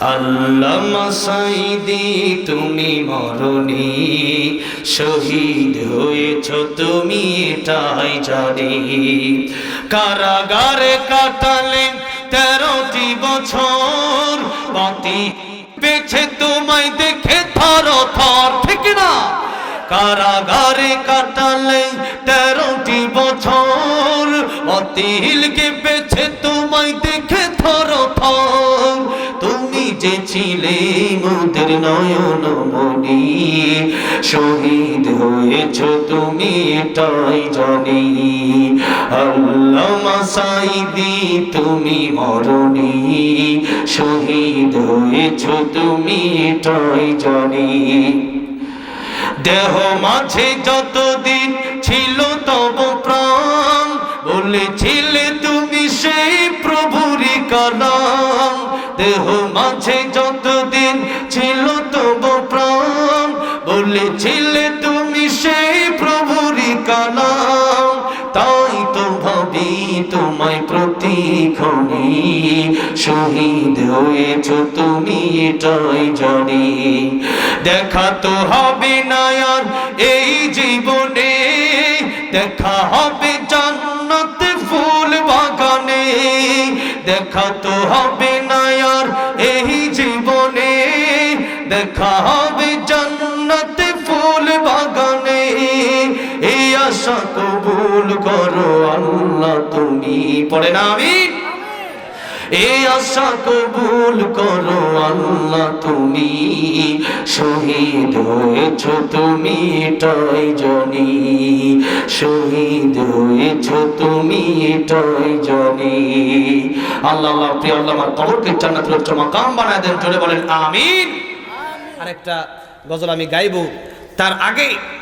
আল্লামা সাইদি, তুমি মরণি। শহীদ হয়েছ তুমি, এটাই জানি। কারাগারে কাটালেন তেরোটি বছর। বাতি পেছে তোমায় দেখে থর থর, ঠিক না? কারাগারে কাটালে তেরোটি বছর। অতিলকে পেছে তোমায় দেখে থর থর। ছিলে মোদের নয়ন মনি। শহীদ হয়েছ তুমি এটাই জানি। আল্লামা সাইদি, তুমি মরণি শহীদ হয়েছ তুমি এটাই জানি। দেহ মাঝে যতদিন ছিল দেহ মাঝে যতদিন ছিল তব প্রাণ, বলেছিলে তুমি সেই প্রভুরি কালাম। তাই তো ভাবি তোমায় প্রতিক্ষণে শহীদ হয়েছ তুমি, এটাই জানি। দেখা তো হবে না এই জীবনে, দেখা হবে দেখা তো হবে না আর, এই জীবনে দেখা হবে জান্নাতে ফুল বাগানে। এই আশা কবুল করো আল্লাহ তুমি, পড়ে না আমি? এই আশা কবুল করো আল্লাহ তুমি, শহীদ হয়েছ তুমি এটাই জানি। শহীদ হয়েছ তুমি এটাই জানি। আল্লাহ আল্লাহ, প্রিয় আল্লাহ, আমার কবরকে জান্নাতুল উচ্চ মাকাম বানায় দেন। জোরে বলেন, আমিন। আরেকটা গজল আমি গাইব। তার আগে